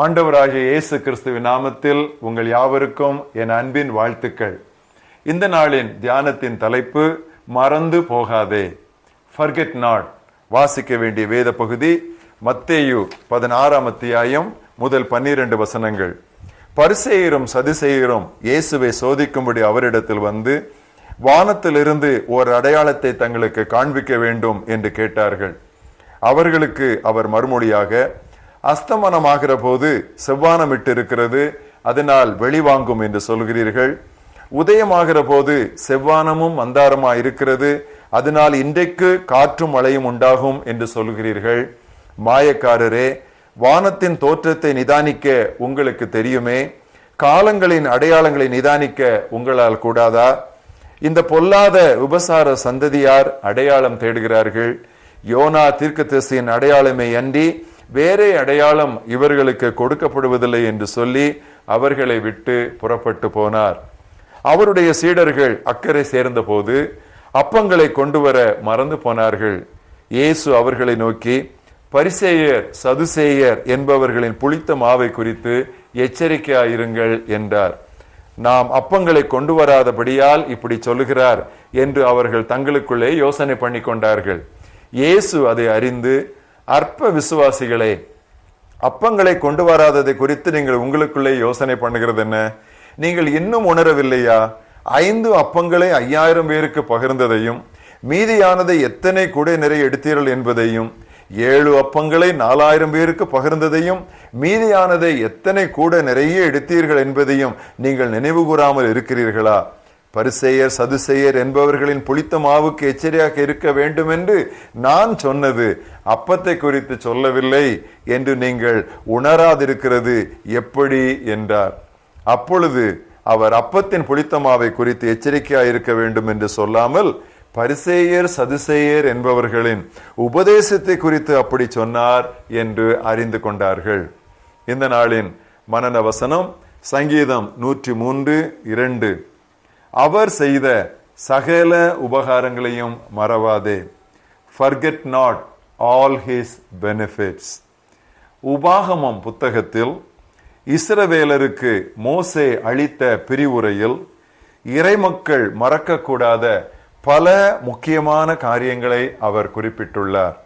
ஆண்டவராகிய இயேசு கிறிஸ்துவின் நாமத்தில் உங்கள் யாவருக்கும் என் அன்பின் வாழ்த்துக்கள். இந்த நாளின் தியானத்தின் தலைப்பு மறந்து போகாதே. ஃபர்கெட் நாட் வாசிக்க வேண்டிய வேத பகுதி மத்தேயு பதினாறாம் அத்தியாயம் முதல் பன்னிரண்டு வசனங்கள். பரிசெயரும் சதிசெயரும் இயேசுவை சோதிக்கும்படி அவரிடத்தில் வந்து வானத்திலிருந்து ஓர் அடையாளத்தை தங்களுக்கு காண்பிக்க வேண்டும் என்று கேட்டார்கள். அவர்களுக்கு அவர் மறுமொழியாக அஸ்தமனமாகிற போது செவ்வானமிட்டு இருக்கிறது அதனால் வெளிவாங்கும் என்று சொல்கிறீர்கள். உதயமாகிற போது செவ்வானமும் மந்தாரமா இருக்கிறது அதனால் இன்றைக்கு காற்றும் மழையும் உண்டாகும் என்று சொல்கிறீர்கள். மாயக்காரரே வானத்தின் தோற்றத்தை நிதானிக்க உங்களுக்கு தெரியுமே. காலங்களின் அடையாளங்களை நிதானிக்க உங்களால் கூடாதா? இந்த பொல்லாத உபசார சந்ததியார் அடையாளம் தேடுகிறார்கள். யோனா தீர்க்கதரிசியின் அடையாளமே அன்றி வேறே அடையாளம் இவர்களுக்கு கொடுக்கப்படுவதில்லை என்று சொல்லி அவர்களை விட்டு புறப்பட்டு போனார். அவருடைய சீடர்கள் அக்கறை சேர்ந்தபோது அப்பங்களை கொண்டு வர மறந்து போனார்கள். இயேசு அவர்களை நோக்கி பரிசேயர் சதுசேயர் என்பவர்களின் புளித்த மாவை குறித்து எச்சரிக்கையாயிருங்கள் என்றார். நாம் அப்பங்களை கொண்டு வராதபடியால் இப்படி சொல்லுகிறார் என்று அவர்கள் தங்களுக்குள்ளே யோசனை பண்ணி கொண்டார்கள் இயேசு அதை அறிந்து அற்ப விசுவாசிகளே அப்பங்களை கொண்டு வராததை குறித்து நீங்கள் உங்களுக்குள்ளே யோசனை பண்ணுகிறது என்ன? நீங்கள் இன்னும் உணரவில்லையா? ஐந்து அப்பங்களை ஐயாயிரம் பேருக்கு பகிர்ந்ததையும் மீதியானதை எத்தனை கூட நிறைய எடுத்தீர்கள் என்பதையும் ஏழு அப்பங்களை நாலாயிரம் பேருக்கு பகிர்ந்ததையும் மீதியானதை எத்தனை கூட நிறைய எடுத்தீர்கள் என்பதையும் நீங்கள் நினைவு கூறாமல் இருக்கிறீர்களா? பரிசெயர் சதுசெயர் என்பவர்களின் புளித்த மாவுக்கு எச்சரியாக இருக்க வேண்டும் என்று நான் சொன்னது. அப்பத்தை குறித்து சொல்லவில்லை என்று நீங்கள் உணராதிருக்கிறது எப்படி என்றார். அப்பொழுது அவர் அப்பத்தின் புளித்த மாவை குறித்து எச்சரிக்கையாக இருக்க வேண்டும் என்று சொல்லாமல் பரிசேயர் சதுசேயர் என்பவர்களின் உபதேசத்தை குறித்து அப்படி சொன்னார் என்று அறிந்து கொண்டார்கள். இந்த நாளின் மனநவசனம் சங்கீதம் நூற்றி மூன்று இரண்டு. அவர் செய்த சகல உபகாரங்களையும் மறவாதே. Forget not all his benefits உபாகமம் புத்தகத்தில் இஸ்ரவேலருக்கு மோசே அளித்த பிரிவுரையில் இறைமக்கள் மறக்கக்கூடாத பல முக்கியமான காரியங்களை அவர் குறிப்பிட்டுள்ளார்.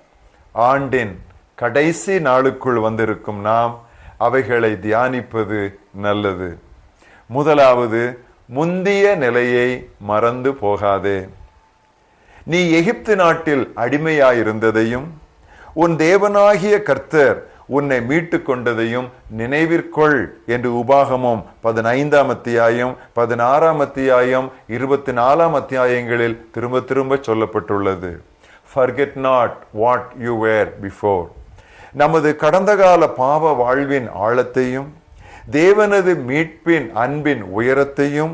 ஆண்டின் கடைசி நாளுக்குள் வந்திருக்கும் நாம் அவைகளை தியானிப்பது நல்லது. முதலாவது முந்திய நிலையை மறந்து போகாதே. நீ எகிப்து நாட்டில் அடிமையாயிருந்ததையும் உன் தேவனாகிய கர்த்தர் உன்னை மீட்டு கொண்டதையும் நினைவிற்கொள் என்று உபாகமும் பதினைந்தாம் அத்தியாயம் பதினாறாம் அத்தியாயம் இருபத்தி நாலாம் அத்தியாயங்களில் திரும்ப திரும்ப சொல்லப்பட்டுள்ளது. Forget not what you were before நமது கடந்த கால பாவ வாழ்வின் ஆழத்தையும் தேவனது மீட்பின் அன்பின் உயரத்தையும்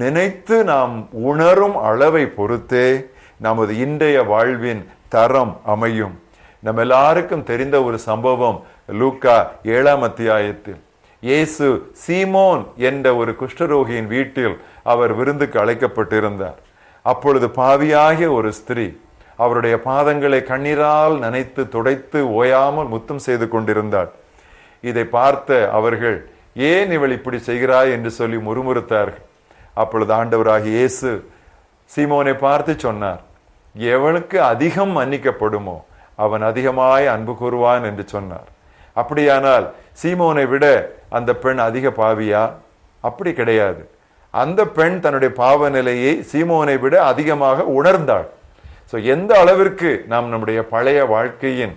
நினைத்து நாம் உணரும் அளவை பொறுத்தே நமது இன்றைய வாழ்வின் தரம் அமையும். நம்ம எல்லாருக்கும் தெரிந்த ஒரு சம்பவம் லூக்கா ஏழாம் அத்தியாயத்தில். இயேசு சீமோன் என்ற ஒரு குஷ்டரோகியின் வீட்டில் அவர் விருந்துக்கு அழைக்கப்பட்டிருந்தார். அப்பொழுது பாவியாகிய ஒரு ஸ்திரீ அவருடைய பாதங்களை கண்ணீரால் நனைத்து துடைத்து ஓயாமல் முத்தம் செய்து கொண்டிருந்தாள். இதை பார்த்த அவர்கள் ஏன் இவள் இப்படி செய்கிறாய் என்று சொல்லி முறுமுறுத்தார்கள். அப்பொழுது ஆண்டவராக இயேசு சீமோனை பார்த்து சொன்னார் எவனுக்கு அதிகம் மன்னிக்கப்படுமோ அவன் அதிகமாய் அன்பு கூறுவான் என்று சொன்னார். அப்படியானால் சீமோனை விட அந்த பெண் அதிக பாவியா? அப்படி கிடையாது. அந்த பெண் தன்னுடைய பாவ நிலையை சீமோனை விட அதிகமாக உணர்ந்தாள். ஸோ எந்த அளவிற்கு நாம் நம்முடைய பழைய வாழ்க்கையின்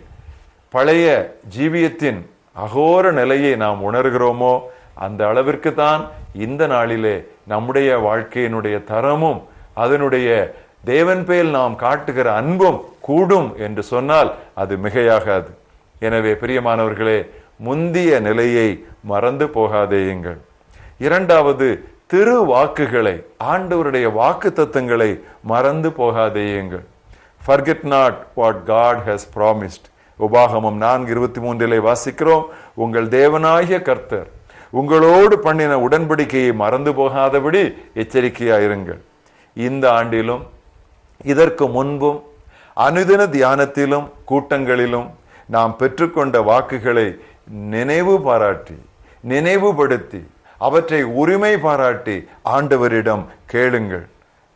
பழைய ஜீவியத்தின் அகோர நிலையை நாம் உணர்கிறோமோ அந்த அளவிற்கு தான் இந்த நாளிலே நம்முடைய வாழ்க்கையினுடைய தரமும் அதனுடைய தேவன் பேல் நாம் காட்டுகிற அன்பும் கூடும் என்று சொன்னால் அது மிகையாகாது. எனவே பிரியமானவர்களே முந்திய நிலையை மறந்து போகாதேயுங்கள் இரண்டாவது திரு வாக்குகளை ஆண்டவருடைய வாக்கு தத்துவங்களை மறந்து போகாதேயுங்கள் forget not what God has promised உபாகமம் நான்கு இருபத்தி மூன்றிலே வாசிக்கிறோம் உங்கள் தேவனாகிய கர்த்தர் உங்களோடு பண்ணின உடன்படிக்கையை மறந்து போகாதபடி எச்சரிக்கையாயிருங்கள். இந்த ஆண்டிலும் இதற்கு முன்பும் அனுதின தியானத்திலும் கூட்டங்களிலும் நாம் பெற்றுக்கொண்ட வாக்குகளை நினைவு பாராட்டி நினைவுபடுத்தி அவற்றை உரிமை பாராட்டி ஆண்டவரிடம் கேளுங்கள்.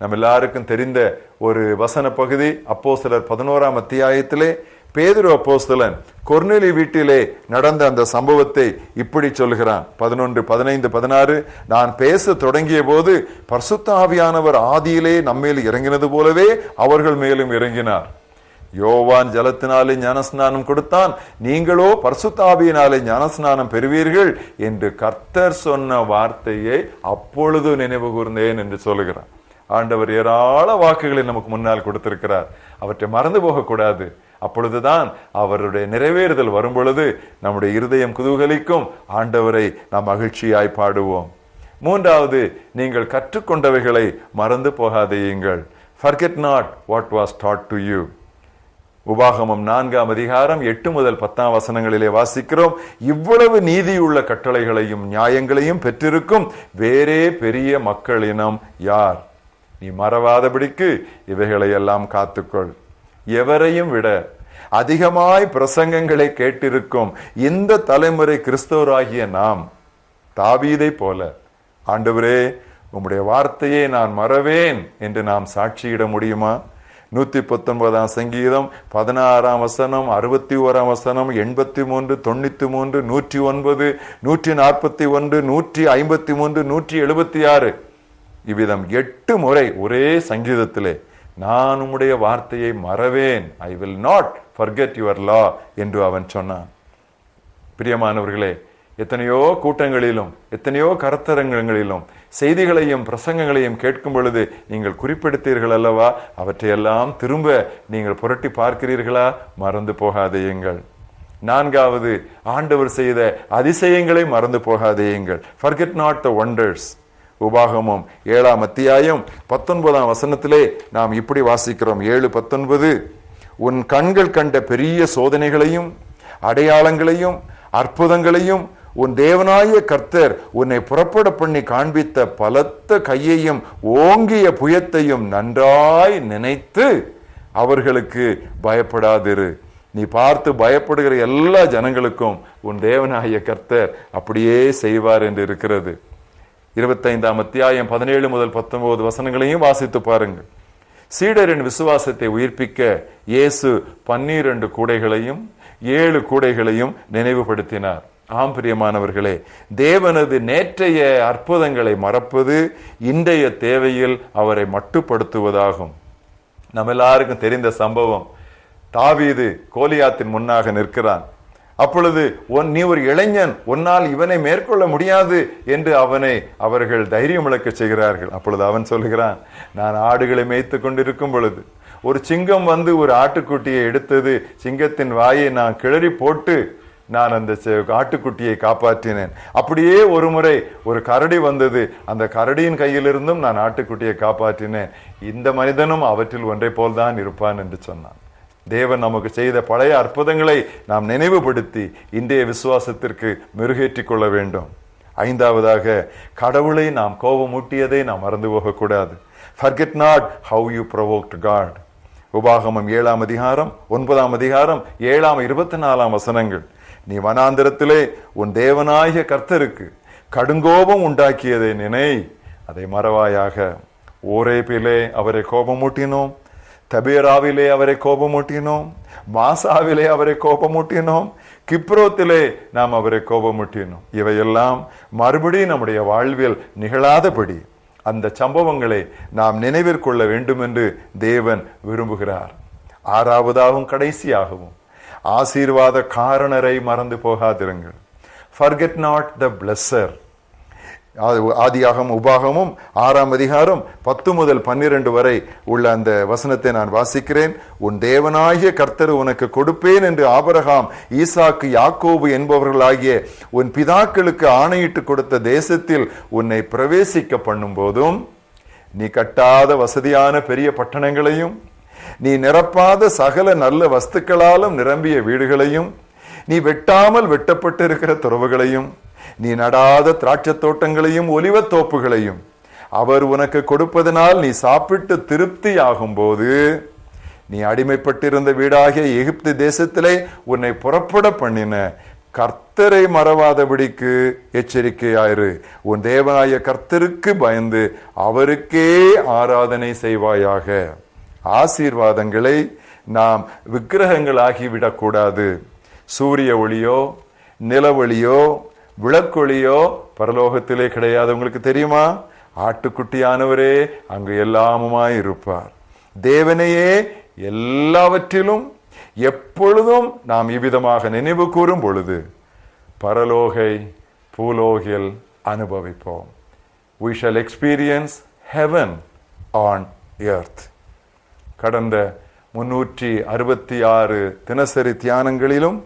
நம்ம எல்லாருக்கும் தெரிந்த ஒரு வசன பகுதி அப்போ சிலர் பதினோராம் அத்தியாயத்திலே பேதுரு அப்போஸ்தலன் கொர்நெலி வீட்டிலே நடந்த அந்த சம்பவத்தை இப்படி சொல்கிறான் பதினொன்று பதினைந்து பதினாறு நான் பேச தொடங்கிய போது பர்சுத்தாவியானவர் ஆதியிலே நம்மேல் இறங்கினது போலவே அவர்கள் மேலும் இறங்கினார். யோவான் ஜலத்தினாலே ஞானஸ்நானம் கொடுத்தான். நீங்களோ பர்சுத்தாபியினாலே ஞானஸ்நானம் பெறுவீர்கள் என்று கர்த்தர் சொன்ன வார்த்தையை அப்பொழுது நினைவு கூர்ந்தேன் என்று சொல்லுகிறான் ஆண்டவர் ஏராள வாக்குகளை நமக்கு முன்னால் கொடுத்திருக்கிறார். அவற்றை மறந்து போகக்கூடாது. அப்பொழுதுதான் அவருடைய நிறைவேறுதல் வரும் பொழுது நம்முடைய இருதயம் குதூகலிக்கும் ஆண்டவரை நாம் மகிழ்ச்சியாய் பாடுவோம். மூன்றாவது நீங்கள் கற்றுக்கொண்டவைகளை மறந்து போகாதேயுங்கள். Forget not what was taught to you உபாகமம் நான்காம் அதிகாரம் எட்டு முதல் பத்தாம் வசனங்களிலே வாசிக்கிறோம். இவ்வளவு நீதியுள்ள கட்டளைகளையும் நியாயங்களையும் பெற்றிருக்கும் வேறே பெரிய மக்களினம் யார்? நீ மறவாதபடிக்கு இவைகளை எல்லாம் காத்துக்கொள். எவரையும் விட அதிகமாய் பிரசங்கங்களை கேட்டிருக்கும் இந்த தலைமுறை கிறிஸ்தவராகிய நாம் தாவீதை போல ஆண்டவரே உம்முடைய வார்த்தையை நான் மறவேன் என்று நாம் சாட்சியிட முடியுமா? நூத்தி பத்தொன்பதாம் சங்கீதம் பதினாறாம் வசனம் அறுபத்தி ஓராம் வசனம் எண்பத்தி மூன்று தொண்ணூத்தி மூன்று நூற்றி ஒன்பது நூற்றி நாற்பத்தி ஒன்று நூற்றி ஐம்பத்தி மூன்று நூற்றி எழுபத்தி ஆறு இவ்விதம் எட்டு முறை ஒரே சங்கீதத்திலே நான் உம்முடைய வார்த்தையை மறவேன். I will not forget your law என்று அவன் சொன்னான். பிரியமானவர்களே எத்தனையோ கூட்டங்களிலும் எத்தனையோ கருத்தரங்கங்களிலும் செய்திகளையும் பிரசங்கங்களையும் கேட்கும் பொழுது நீங்கள் குறிப்பிடுத்தீர்கள் அல்லவா? அவற்றையெல்லாம் திரும்ப நீங்கள் புரட்டி பார்க்கிறீர்களா? மறந்து போகாதேயுங்கள் நான்காவது ஆண்டவர் செய்த அதிசயங்களை மறந்து போகாதேயுங்கள் ஃபர்கெட் நாட் த ஒண்டர்ஸ் உபாகமம் ஏழாம் அத்தியாயம் பத்தொன்பதாம் வசனத்திலே நாம் இப்படி வாசிக்கிறோம். ஏழு பத்தொன்பது. உன் கண்கள் கண்ட பெரிய சோதனைகளையும் அடையாளங்களையும் அற்புதங்களையும் உன் தேவனாய கர்த்தர் உன்னை புறப்பட பண்ணி காண்பித்த பலத்த கையையும் ஓங்கிய புயத்தையும் நன்றாய் நினைத்து அவர்களுக்கு பயப்படாதிரு. நீ பார்த்து பயப்படுகிற எல்லா ஜனங்களுக்கும் உன் தேவனாய கர்த்தர் அப்படியே செய்வார் என்று இருக்கிறது. இருபத்தைந்தாம் அத்தியாயம் பதினேழு முதல் பத்தொன்பது வசனங்களையும் வாசித்து பாருங்கள். சீடரின் விசுவாசத்தை உயிர்ப்பிக்க இயேசு பன்னிரண்டு கூடைகளையும் ஏழு கூடைகளையும் நினைவுபடுத்தினார். ஆம் பிரியமானவர்களே தேவனது நேற்றைய அற்புதங்களை மறப்பது இன்றைய தேவையில் அவரை மட்டுப்படுத்துவதாகும். நம்ம எல்லாருக்கும் தெரிந்த சம்பவம். தாவீது கோலியாத்தின் முன்னாக நிற்கிறான். அப்பொழுது ஒன் நீ ஒரு இளைஞன். உன்னால் இவனை மேற்கொள்ள முடியாது என்று அவனை அவர்கள் தைரியம் இழக்க செய்கிறார்கள். அப்பொழுது அவன் சொல்லுகிறான் நான் ஆடுகளை மேய்த்து கொண்டிருக்கும் பொழுது ஒரு சிங்கம் வந்து ஒரு ஆட்டுக்குட்டியை எடுத்தது சிங்கத்தின் வாயை நான் கிளறி போட்டு நான் அந்த செ- ஆட்டுக்குட்டியை காப்பாற்றினேன். அப்படியே ஒரு முறை ஒரு கரடி வந்தது. அந்த கரடியின் கையிலிருந்தும் நான் ஆட்டுக்குட்டியை காப்பாற்றினேன். இந்த மனிதனும் அவற்றில் ஒன்றை போல்தான் இருப்பான் என்று சொன்னான். தேவன் நமக்கு செய்த பழைய அற்புதங்களை நாம் நினைவுபடுத்தி இன்றைய விசுவாசத்திற்கு மெருகேற்றிக் கொள்ள வேண்டும். ஐந்தாவதாக கடவுளை நாம் கோபமூட்டியதை நாம் மறந்து போகக்கூடாது. Forget not how you provoked God உபாகமம் ஏழாம் அதிகாரம் ஒன்பதாம் அதிகாரம் ஏழாம் இருபத்தி நாலாம் வசனங்கள். நீ வனாந்திரத்திலே உன் தேவனாகிய கர்த்தருக்கு கடுங்கோபம் உண்டாக்கியதை நினை. அதை மறவாயாக. ஓரேபிலே அவரை கோபமூட்டினோம். தபேராவிலே அவரை கோபமூட்டினோம் மாசாவிலே அவரை கோபமூட்டினோம் கிப்ரோத்திலே நாம் அவரை கோபமூட்டினோம். இவையெல்லாம் மறுபடியும் நம்முடைய வாழ்வில் நிகழாதபடி அந்த சம்பவங்களை நாம் நினைவிற்கொள்ள வேண்டும் என்று தேவன் விரும்புகிறார். ஆறாவதாகவும் கடைசியாகவும். ஆசீர்வாத காரணரை மறந்து போகாதிருங்கள். Forget not the blesser. ஆதியாகம் உபாகமும் ஆறாம் அதிகாரம் பத்து முதல் பன்னிரண்டு வரை உள்ள அந்த வசனத்தை நான் வாசிக்கிறேன். உன் தேவனாகிய கர்த்தர் உனக்கு கொடுப்பேன் என்று ஆபரகாம் ஈசாக்கு யாக்கோபு என்பவர்களாகிய உன் பிதாக்களுக்கு ஆணையிட்டு கொடுத்த தேசத்தில் உன்னை பிரவேசிக்க பண்ணும் போதும் நீ கட்டாத வசதியான பெரிய பட்டணங்களையும் நீ நிரப்பாத சகல நல்ல வஸ்துக்களாலும் நிரம்பிய வீடுகளையும் நீ வெட்டாமல் வெட்டப்பட்டு இருக்கிற துறவுகளையும் நீ நடாத திராட்சத் தோட்டங்களையும் ஒலிவத் தோப்புகளையும் அவர் உனக்கு கொடுப்பதனால் நீ சாப்பிட்டு திருப்தி ஆகும்போது நீ அடிமைப்பட்டிருந்த வீடாகிய எகிப்து தேசத்திலே உன்னை புறப்பட பண்ணின கர்த்தரை மறவாதபடிக்கு எச்சரிக்கையாயிரு. உன் தேவனாய கர்த்தருக்கு பயந்து அவருக்கே ஆராதனை செய்வாயாக. ஆசீர்வாதங்களை நாம் விக்கிரகங்களாகி விடக்கூடாது. சூரிய ஒளியோ நிலவொளியோ விளக்கொளியோ பரலோகத்திலே கிடையாது. உங்களுக்கு தெரியுமா? ஆட்டுக்குட்டியானவரே அங்கு எல்லாமுமாய் இருப்பார். தேவனையே எல்லாவற்றிலும் எப்பொழுதும் நாம் இவ்விதமாக நினைவு கூறும் பொழுது பரலோகை பூலோகில் அனுபவிப்போம். We shall experience heaven on earth கடந்த முன்னூற்றி அறுபத்தி ஆறு தினசரி தியானங்களிலும்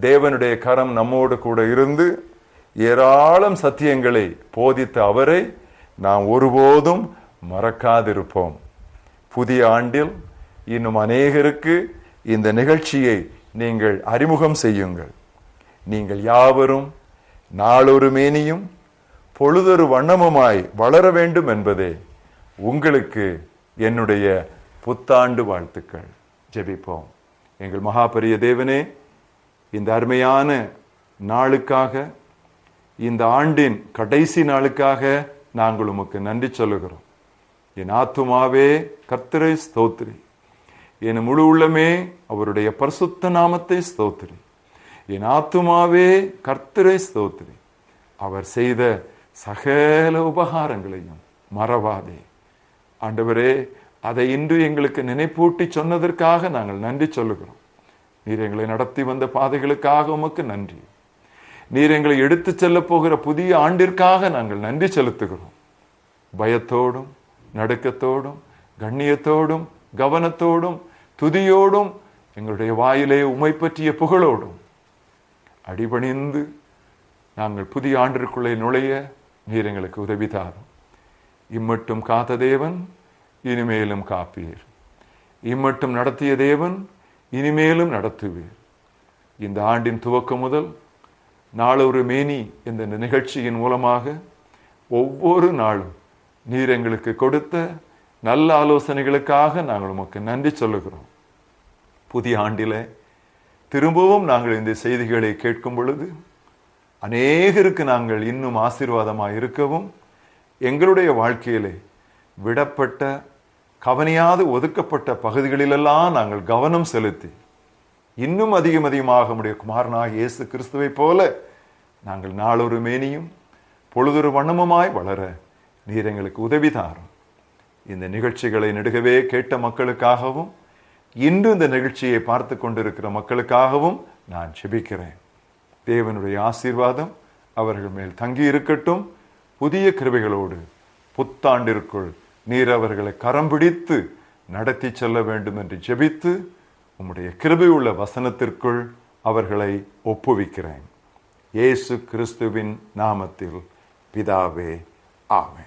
தேவனுடைய கரம் நம்மோடு கூட இருந்து ஏராளம் சத்தியங்களை போதித்த அவரை நாம் ஒருபோதும் மறக்காதிருப்போம். புதிய ஆண்டில் இன்னும் அநேகருக்கு இந்த நிகழ்ச்சியை நீங்கள் அறிமுகம் செய்யுங்கள். நீங்கள் யாவரும் நாளொரு மேனியும் பொழுதொரு வண்ணமுமாய் வளர வேண்டும் என்பதே உங்களுக்கு என்னுடைய புத்தாண்டு வாழ்த்துக்கள். ஜெபிப்போம். எங்கள் மகாபரிய தேவனே இந்த அருமையான நாளுக்காக இந்த ஆண்டின் கடைசி நாளுக்காக நாங்கள் உமக்கு நன்றி சொல்லுகிறோம். என் ஆத்துமாவே கர்த்தரை ஸ்தோத்ரி என் முழு உள்ளமே அவருடைய பரிசுத்த நாமத்தை ஸ்தோத்ரி என் ஆத்துமாவே கர்த்தரை ஸ்தோத்ரி அவர் செய்த சகல உபகாரங்களையும் மறவாதே. ஆண்டவரே அதை இன்று எங்களுக்கு நினைப்பூட்டி சொன்னதற்காக நாங்கள் நன்றி சொல்லுகிறோம். நீர் எங்களை நடத்தி வந்த பாதைகளுக்காக உமக்கு நன்றி. நீர் எங்களை எடுத்துச் செல்ல போகிற புதிய ஆண்டிற்காக நாங்கள் நன்றி செலுத்துகிறோம். பயத்தோடும் நடுக்கத்தோடும் கண்ணியத்தோடும் கவனத்தோடும் துதியோடும் எங்களுடைய வாயிலே உமை பற்றிய புகழோடும் அடிபணிந்து நாங்கள் புதிய ஆண்டிற்குள்ளே நுழைய நீர் எங்களுக்கு உதவி தாரும். இம்மட்டும் காத்த தேவன் இனிமேலும் காப்பீர். இம்மட்டும் நடத்திய தேவன் இனிமேலும் நடத்துவீர். இந்த ஆண்டின் துவக்கம் முதல் நாளொரு மேனி என்ற இந்த நிகழ்ச்சியின் மூலமாக ஒவ்வொரு நாளும் நீர் எங்களுக்கு கொடுத்த நல்ல ஆலோசனைகளுக்காக நாங்கள் உமக்கு நன்றி சொல்லுகிறோம். புதிய ஆண்டில் திரும்பவும் நாங்கள் இந்த செய்திகளை கேட்கும் பொழுது அநேகருக்கு நாங்கள் இன்னும் ஆசீர்வாதமாக இருக்கவும் எங்களுடைய வாழ்க்கையிலே விடப்பட்ட கவனியாது ஒதுக்கப்பட்ட பகுதிகளிலெல்லாம் நாங்கள் கவனம் செலுத்தி இன்னும் அதிகம் அதிகமாக உடைய குமாரனாக இயேசு கிறிஸ்துவை போல நாங்கள் நாளொரு மேனியும் பொழுதொரு வண்ணமுமாய் வளர நீர் எங்களுக்கு உதவி தாரும். இந்த நிகழ்ச்சிகளை நெடுகவே கேட்ட மக்களுக்காகவும் இன்று இந்த நிகழ்ச்சியை பார்த்து கொண்டிருக்கிற மக்களுக்காகவும் நான் செபிக்கிறேன் தேவனுடைய ஆசீர்வாதம் அவர்கள் மேல் தங்கி இருக்கட்டும். புதிய கிருபைகளோடு புத்தாண்டிற்குள் நீர் அவர்களை கரம் பிடித்து நடத்தி செல்ல வேண்டும் என்று ஜெபித்து உம்முடைய கிருபையுள்ள வசனத்திற்குள் அவர்களை ஒப்புவிக்கிறேன். இயேசு கிறிஸ்துவின் நாமத்தில் பிதாவே ஆமே